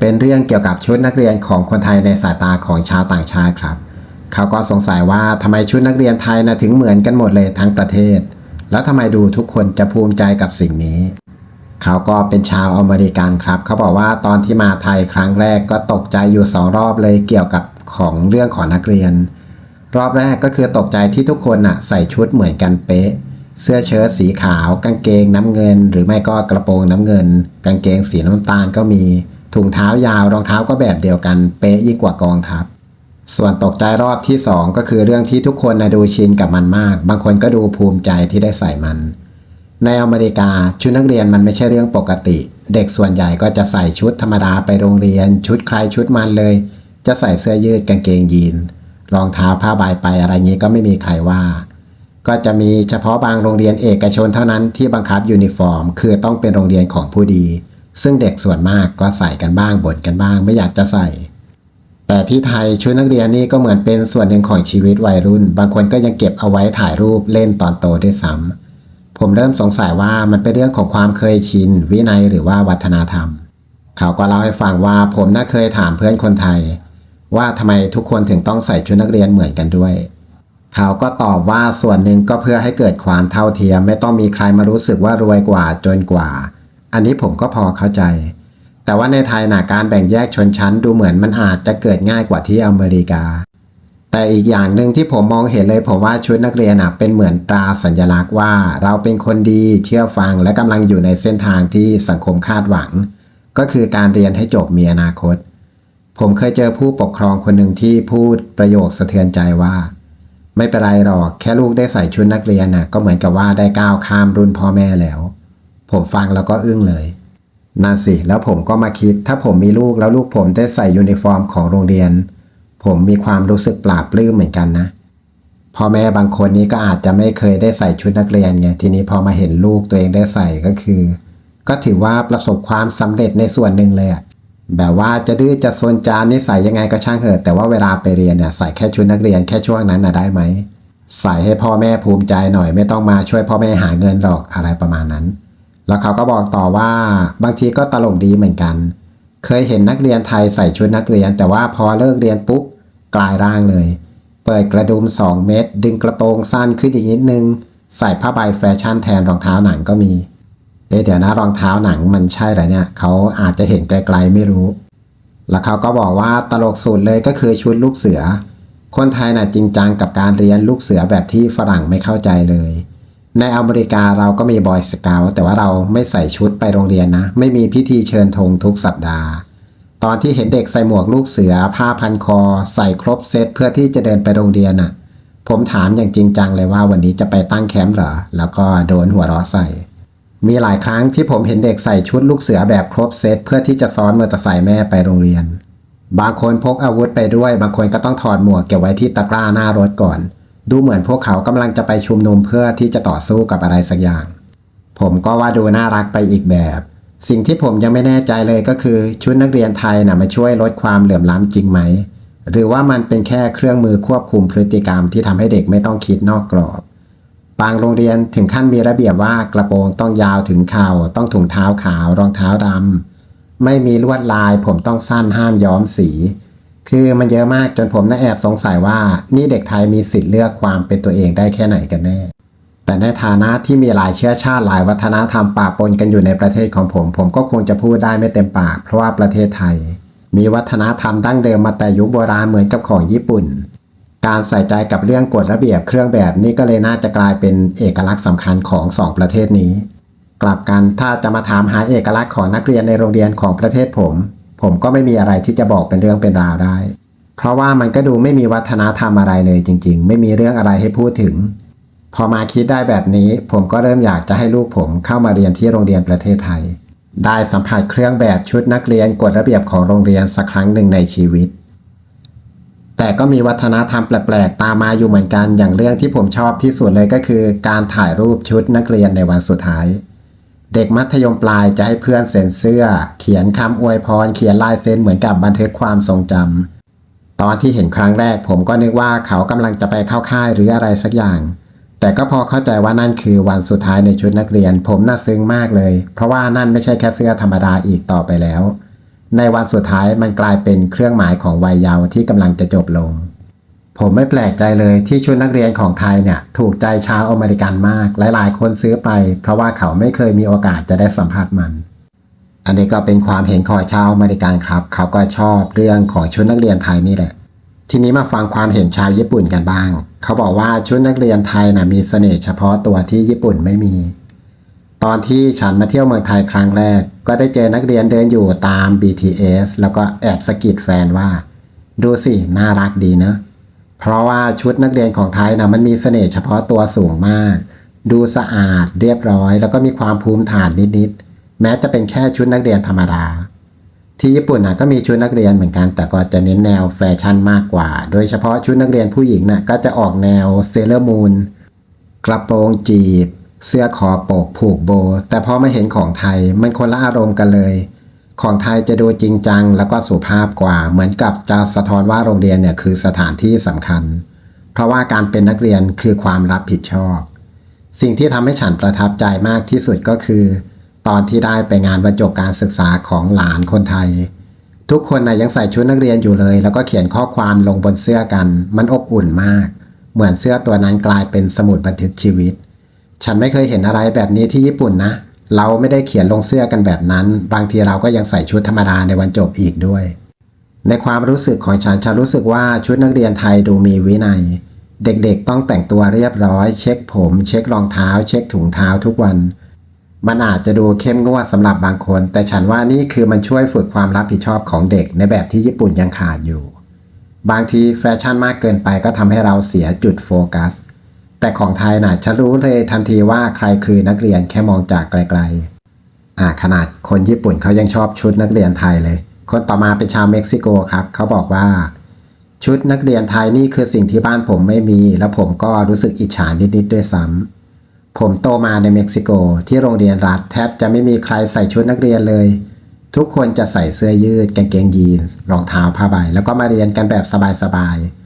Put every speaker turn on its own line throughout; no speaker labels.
เป็นเรื่องเกี่ยวกับชุดนักเรียนของคนไทยในสายตาของชาวต่างชาติครับ เขาก็สงสัยว่าทำไมชุดนักเรียนไทยนะถึงเหมือนกันหมดเลยทั้งประเทศ แล้วทำไมดูทุกคนจะภูมิใจกับสิ่งนี้ เขาก็เป็นชาวอเมริกันครับ เขาบอกว่าตอนที่มาไทยครั้งแรกก็ตกใจอยู่สองรอบเลยเกี่ยวกับของเรื่องของนักเรียน รอบแรกก็คือตกใจที่ทุกคนน่ะใส่ชุดเหมือนกันเป๊ะเสื้อเชิ้ตสีขาว กางเกงน้ำเงิน หรือไม่ก็กระโปรงน้ำเงิน กางเกงสีน้ำตาลก็มี ถุงเท้ายาวรองเท้าก็แบบเดียวกัน เป๊ะยิ่งกว่ากองทัพ ส่วนตกใจรอบที่ 2 ก็คือเรื่องที่ทุกคนนะดูชินกับมันมาก บางคนก็ดูภูมิใจที่ได้ใส่มัน ในอเมริกาชุดนักเรียนมันไม่ใช่เรื่องปกติ เด็กส่วนใหญ่ก็จะใส่ชุดธรรมดาไปโรงเรียน ชุดใครชุดมันเลย จะใส่เสื้อยืดกางเกงยีนรองเท้าผ้าใบไปอะไรงี้ก็ไม่มีใครว่า ก็จะมีเฉพาะบางโรงเรียนเอกชนเท่านั้นที่บังคับยูนิฟอร์ม คือต้องเป็นโรงเรียนของผู้ดี ซึ่งเด็กส่วนมากก็ใส่กันบ้างบ่นกันบ้าง ไม่อยากจะใส่ แต่ที่ไทยชุดนักเรียนนี่ก็เหมือนเป็นส่วนหนึ่งของชีวิตวัยรุ่น บางคนก็ยังเก็บเอาไว้ถ่ายรูปเล่นตอนโตด้วยซ้ำผมเริ่มสงสัยว่ามันเป็นเรื่องของความเคยชิน วินัยหรือว่าวัฒนธรรม เขาก็เล่าให้ฟังว่าผมน่าเคยถามเพื่อนคนไทย ว่าทำไมทุกคนถึงต้องใส่ชุดนักเรียนเหมือนกันด้วยเขาก็ตอบว่าส่วนหนึ่งก็เพื่อให้เกิดความเท่าเทียม ไม่ต้องมีใครมารู้สึกว่ารวยกว่าจนกว่า อันนี้ผมก็พอเข้าใจ แต่ว่าในไทยนะการแบ่งแยกชนชั้นดูเหมือนมันอาจจะเกิดง่ายกว่าที่อเมริกา แต่อีกอย่างหนึ่งที่ผมมองเห็นเลยผมว่าชุดนักเรียนนะเป็นเหมือนตราสัญลักษณ์ว่า เราเป็นคนดีเชื่อฟังและกำลังอยู่ในเส้นทางที่สังคมคาดหวัง ก็คือการเรียนให้จบมีอนาคต ผมเคยเจอผู้ปกครองคนหนึ่งที่พูดประโยคสะเทือนใจว่าไม่เป็นไรหรอก แค่ลูกได้ใส่ชุดนักเรียนน่ะก็เหมือนกับว่าได้ก้าวข้ามรุ่นพ่อแม่แล้ว ผมฟังแล้วก็อึ้งเลยนั่นสิ แล้วผมก็มาคิด ถ้าผมมีลูกแล้วลูกผมได้ใส่ยูนิฟอร์มของโรงเรียน ผมมีความรู้สึกปลาบปลื้มเหมือนกันนะพ่อแม่บางคนนี้ก็อาจจะไม่เคยได้ใส่ชุดนักเรียนไงทีนี้พอมาเห็นลูกตัวเองได้ใส่ก็คือ ก็ถือว่าประสบความสำเร็จในส่วนหนึ่งเลยอะแบบว่าจะดื้อจะซนจานนิสัยยังไงก็ช่างเถอะแต่ว่าเวลาไปเรียนเนี่ยใส่แค่ชุดนักเรียนแค่ช่วงนั้นน่ะได้ไหมใส่ให้พ่อแม่ภูมิใจหน่อยไม่ต้องมาช่วยพ่อแม่หาเงินหรอกอะไรประมาณนั้น แล้วเขาก็บอกต่อว่าบางทีก็ตลกดีเหมือนกัน เคยเห็นนักเรียนไทยใส่ชุดนักเรียน แต่ว่าพอเลิกเรียนปุ๊บกลายร่างเลย เปิดกระดุม 2 เม็ดดึงกระโปรงสั้นขึ้นอีกนิดนึง ใส่ผ้าใบแฟชั่นแทนรองเท้าหนังก็มี เอ๊ะเดี๋ยวนะรองเท้าหนังมันใช่หรอเนี่ยเขาอาจจะเห็นไกลๆไม่รู้ แล้วเขาก็บอกว่าตลกสุดเลยก็คือชุดลูกเสือ คนไทยน่ะจริงจังกับการเรียนลูกเสือแบบที่ฝรั่งไม่เข้าใจเลย ในอเมริกาเราก็มีบอยสเกลแต่ว่าเราไม่ใส่ชุดไปโรงเรียนนะ ไม่มีพิธีเชิญธงทุกสัปดาห์ ตอนที่เห็นเด็กใส่หมวกลูกเสือ ผ้าพันคอ ใส่ครบเซตเพื่อที่จะเดินไปโรงเรียนน่ะ ผมถามอย่างจริงจังเลยว่าวันนี้จะไปตั้งแคมป์เหรอ แล้วก็โดนหัวเราะใส่ มีหลายครั้งที่ผมเห็นเด็กใส่ชุดลูกเสือแบบครบเซตเพื่อที่จะซ้อนมอเตอร์ไซค์แม่ไปโรงเรียน บางคนพกอาวุธไปด้วย บางคนก็ต้องถอดหมวกเก็บไว้ที่ตะกร้าหน้ารถก่อน ดูเหมือนพวกเขากำลังจะไปชุมนุมเพื่อที่จะต่อสู้กับอะไรสักอย่าง ผมก็ว่าดูน่ารักไปอีกแบบ สิ่งที่ผมยังไม่แน่ใจเลยก็คือชุดนักเรียนไทยนะ่ะมาช่วยลดความเหลื่อมล้ำจริงไหม หรือว่ามันเป็นแค่เครื่องมือควบคุมพฤติกรรมที่ทำให้เด็กไม่ต้องคิดนอกกรอบ บางโรงเรียนถึงขั้นมีระเบียบว่ากระโปรงต้องยาวถึงเข่าต้องถุงเท้าขาวรองเท้าดำไม่มีลวดลายผมต้องสั้นห้ามย้อมสี คือมันเยอะมากจนผมน่าแอบสงสัยว่านี่เด็กไทยมีสิทธิ์เลือกความเป็นตัวเองได้แค่ไหนกันแน่ แต่ในฐานะที่มีหลายเชื้อชาติหลายวัฒนธรรมปะปนกันอยู่ในประเทศของผม ผมก็คงจะพูดได้ไม่เต็มปาก เพราะว่าประเทศไทย มีวัฒนธรรมดั้งเดิมมาแต่ยุคโบราณเหมือนกับของญี่ปุ่น การใส่ใจกับเรื่องกฎระเบียบเครื่องแบบนี่ก็เลยน่าจะกลายเป็นเอกลักษณ์สำคัญของสองประเทศนี้ กลับกันถ้าจะมาถามหาเอกลักษณ์ของนักเรียนในโรงเรียนของประเทศผม ผมก็ไม่มีอะไรที่จะบอกเป็นเรื่องเป็นราวได้ เพราะว่ามันก็ดูไม่มีวัฒนธรรมอะไรเลยจริง ๆ ไม่มีเรื่องอะไรให้พูดถึง พอมาคิดได้แบบนี้ ผมก็เริ่มอยากจะให้ลูกผมเข้ามาเรียนที่โรงเรียนประเทศไทย ได้สัมผัสเครื่องแบบชุดนักเรียนกฎระเบียบของโรงเรียนสักครั้งหนึ่งในชีวิต แต่ก็มีวัฒนธรรมแปลกๆ ตามมาอยู่เหมือนกันอย่างเรื่องที่ผมชอบที่สุดเลยก็คือ การถ่ายรูปชุดนักเรียนในวันสุดท้าย เด็กมัธยมปลายจะให้เพื่อนเซ็นเสื้อ เขียนคำอวยพร เขียนลายเซ็นเหมือนกับบันทึกความทรงจำตอนที่เห็นครั้งแรกผมก็นึกว่าเขากำลังจะไปเข้าค่ายหรืออะไรสักอย่าง แต่ก็พอเข้าใจว่านั่นคือวันสุดท้ายในชุดนักเรียน ผมน่าซึ้งมากเลย เพราะว่านั่นไม่ใช่แค่เสื้อธรรมดาอีกต่อไปแล้ว ในวันสุดท้ายมันกลายเป็นเครื่องหมายของวัยเยาว์ที่กำลังจะจบลง ผมไม่แปลกใจเลยที่ชุดนักเรียนของไทยเนี่ยถูกใจชาวอเมริกันมาก หลายๆ คนซื้อไป เพราะว่าเขาไม่เคยมีโอกาสจะได้สัมผัสมัน อันนี้ก็เป็นความเห็นของชาวอเมริกันครับ เขาก็ชอบเรื่องของชุดนักเรียนไทยนี่แหละ ทีนี้มาฟังความเห็นชาวญี่ปุ่นกันบ้าง เขาบอกว่าชุดนักเรียนไทยนะมีเสน่ห์เฉพาะตัวที่ญี่ปุ่นไม่มี ตอนที่ฉันมาเที่ยวเมืองไทยครั้งแรก ก็ได้เจอนักเรียนเดินอยู่ตาม BTS แล้วก็แอบสะกิดแฟนว่า ดูสิน่ารักดีเนอะ เพราะว่าชุดนักเรียนของไทยนะมันมีเสน่ห์เฉพาะตัวสูงมาก ดูสะอาดเรียบร้อย แล้วก็มีความภูมิฐานนิดๆแม้จะเป็นแค่ชุดนักเรียนธรรมดา ที่ญี่ปุ่นนะก็มีชุดนักเรียนเหมือนกัน แต่ก็จะเน้นแนวแฟชั่นมากกว่า โดยเฉพาะชุดนักเรียนผู้หญิงนะ่ะก็จะออกแนวเซเลอร์มูนกระโปรงจีบ เสื้อคอปกผูกโบ แต่พอมาเห็นของไทยมันคนละอารมณ์กันเลย ของไทยจะดูจริงจัง แล้วก็สุภาพกว่า เหมือนกับจะสะท้อนว่าโรงเรียนเนี่ยคือสถานที่สำคัญ เพราะว่าการเป็นนักเรียนคือความรับผิดชอบ สิ่งที่ทำให้ฉันประทับใจมากที่สุดก็คือ ตอนที่ได้ไปงานบรรจบการศึกษาของหลานคนไทย ทุกคนนะยังใส่ชุดนักเรียนอยู่เลย แล้วก็เขียนข้อความลงบนเสื้อกัน มันอบอุ่นมาก เหมือนเสื้อตัวนั้นกลายเป็นสมุดบันทึกชีวิต ฉันไม่เคยเห็นอะไรแบบนี้ที่ญี่ปุ่นนะ เราไม่ได้เขียนลงเสื้อกันแบบนั้น บางทีเราก็ยังใส่ชุดธรรมดาในวันจบอีกด้วย ในความรู้สึกของฉันฉันรู้สึกว่าชุดนักเรียนไทยดูมีวินัย เด็กๆต้องแต่งตัวเรียบร้อย เช็คผม เช็ครองเท้า เช็คถุงเท้าทุกวัน มันอาจจะดูเข้มงวดสำหรับบางคน แต่ฉันว่านี่คือมันช่วยฝึกความรับผิดชอบของเด็กในแบบที่ญี่ปุ่นยังขาดอยู่ บางทีแฟชั่นมากเกินไปก็ทำให้เราเสียจุดโฟกัส แต่ของไทยน่ะฉันรู้เลยทันทีว่าใครคือนักเรียนแค่มองจากไกลๆ อ่าขนาดคนญี่ปุ่นเขายังชอบชุดนักเรียนไทยเลย คนต่อมาเป็นชาวเม็กซิโกครับ เขาบอกว่า ชุดนักเรียนไทยนี่คือสิ่งที่บ้านผมไม่มี แล้วผมก็รู้สึกอิจฉานิดๆด้วยซ้ำผมโตมาในเม็กซิโกที่โรงเรียนรัฐแทบจะไม่มีใครใส่ชุดนักเรียนเลย ทุกคนจะใส่เสื้อยืดกางเกงยีนส์รองเท้าผ้าใบแล้วก็มาเรียนกันแบบสบายๆ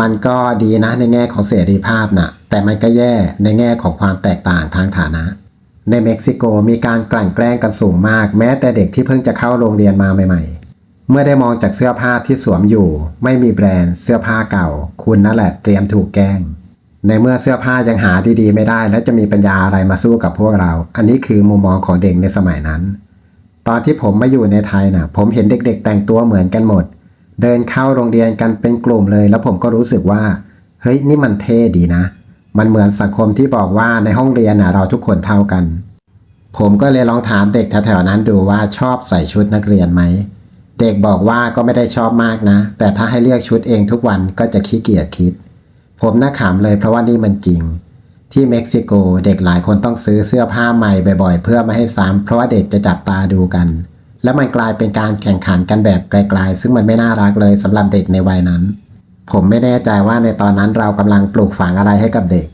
มันก็ดีนะในแง่ของเสรีภาพนะแต่มันก็แย่ในแง่ของความแตกต่างทางฐานะ ในเม็กซิโกมีการกลั่นแกล้งกันสูงมาก แม้แต่เด็กที่เพิ่งจะเข้าโรงเรียนมาใหม่ ๆ เมื่อได้มองจากเสื้อผ้าที่สวมอยู่ ไม่มีแบรนด์เสื้อผ้าเก่า คุณนั่นแหละเตรียมถูกแกล้ง ในเมื่อเสื้อผ้ายังหาดีๆไม่ได้ แล้วจะมีปัญญาอะไรมาสู้กับพวกเรา อันนี้คือมุมมองของเด็กในสมัยนั้น ตอนที่ผมมาอยู่ในไทยน่ะ ผมเห็นเด็ก ๆ แต่งตัวเหมือนกันหมด เดินเข้าโรงเรียนกันเป็นกลุ่มเลย แล้วผมก็รู้สึกว่า เฮ้ยนี่มันเท่ดีนะ มันเหมือนสังคมที่บอกว่าในห้องเรียนนะเราทุกคนเท่ากัน ผมก็เลยลองถามเด็กแถวๆนั้นดูว่าชอบใส่ชุดนักเรียนไหม เด็กบอกว่าก็ไม่ได้ชอบมากนะ แต่ถ้าให้เลือกชุดเองทุกวันก็จะขี้เกียจคิด ผมน่าขำเลยเพราะว่านี่มันจริง ที่เม็กซิโกเด็กหลายคนต้องซื้อเสื้อผ้าใหม่บ่อยๆ เพื่อไม่ให้ซ้ำเพราะว่าเด็กจะจับตาดูกัน แล้วมันกลายเป็นการแข่งขันกันแบบไกลๆ ซึ่งมันไม่น่ารักเลยสำหรับเด็กในวัยนั้น ผมไม่แน่ใจว่าในตอนนั้นเรากำลังปลูกฝังอะไรให้กับเด็ก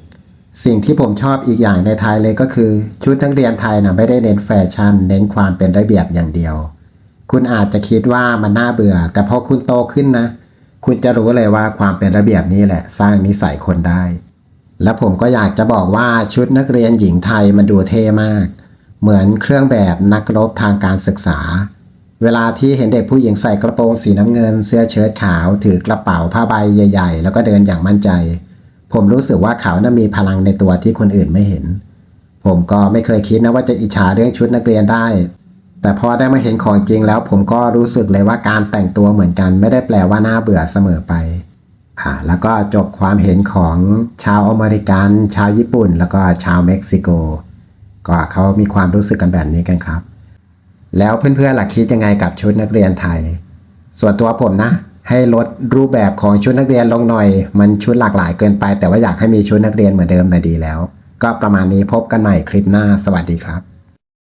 สิ่งที่ผมชอบอีกอย่างในไทยเลยก็คือ ชุดนักเรียนไทยนะไม่ได้เน้นแฟชั่น เน้นความเป็นระเบียบอย่างเดียว คุณอาจจะคิดว่ามันน่าเบื่อ แต่พอคุณโตขึ้นนะ คุณจะรู้เลยว่าความเป็นระเบียบนี่แหละ สร้างนิสัยคนได้ และผมก็อยากจะบอกว่าชุดนักเรียนหญิงไทยมันดูเท่มาก เหมือนเครื่องแบบนักรบทางการศึกษา เวลาที่เห็นเด็กผู้หญิงใส่กระโปรงสีน้ำเงิน เสื้อเชิ้ตขาวถือกระเป๋าผ้าใบใหญ่ ๆ แล้วก็เดินอย่างมั่นใจ ผมรู้สึกว่าเขาน่ามีพลังในตัวที่คนอื่นไม่เห็น ผมก็ไม่เคยคิดนะว่าจะอิจฉาเรื่องชุดนักเรียนได้ แต่พอได้มาเห็นของจริงแล้ว ผมก็รู้สึกเลยว่าการแต่งตัวเหมือนกันไม่ได้แปลว่าน่าเบื่อเสมอไปอ่าแล้วก็จบความเห็นของชาวอเมริกัน ชาวญี่ปุ่น แล้วก็ชาวเม็กซิโก ว่าเขามีความรู้สึกกันแบบนี้กันครับ แล้วเพื่อนๆหลักคิดยังไงกับชุดนักเรียนไทย ส่วนตัวผมนะ ให้ลดรูปแบบของชุดนักเรียนลงหน่อย มันชุดหลากหลายเกินไป แต่ว่าอยากให้มีชุดนักเรียนเหมือนเดิมน่ะดีแล้ว ก็ประมาณนี้พบกันใหม่คลิปหน้าสวัสดีครับ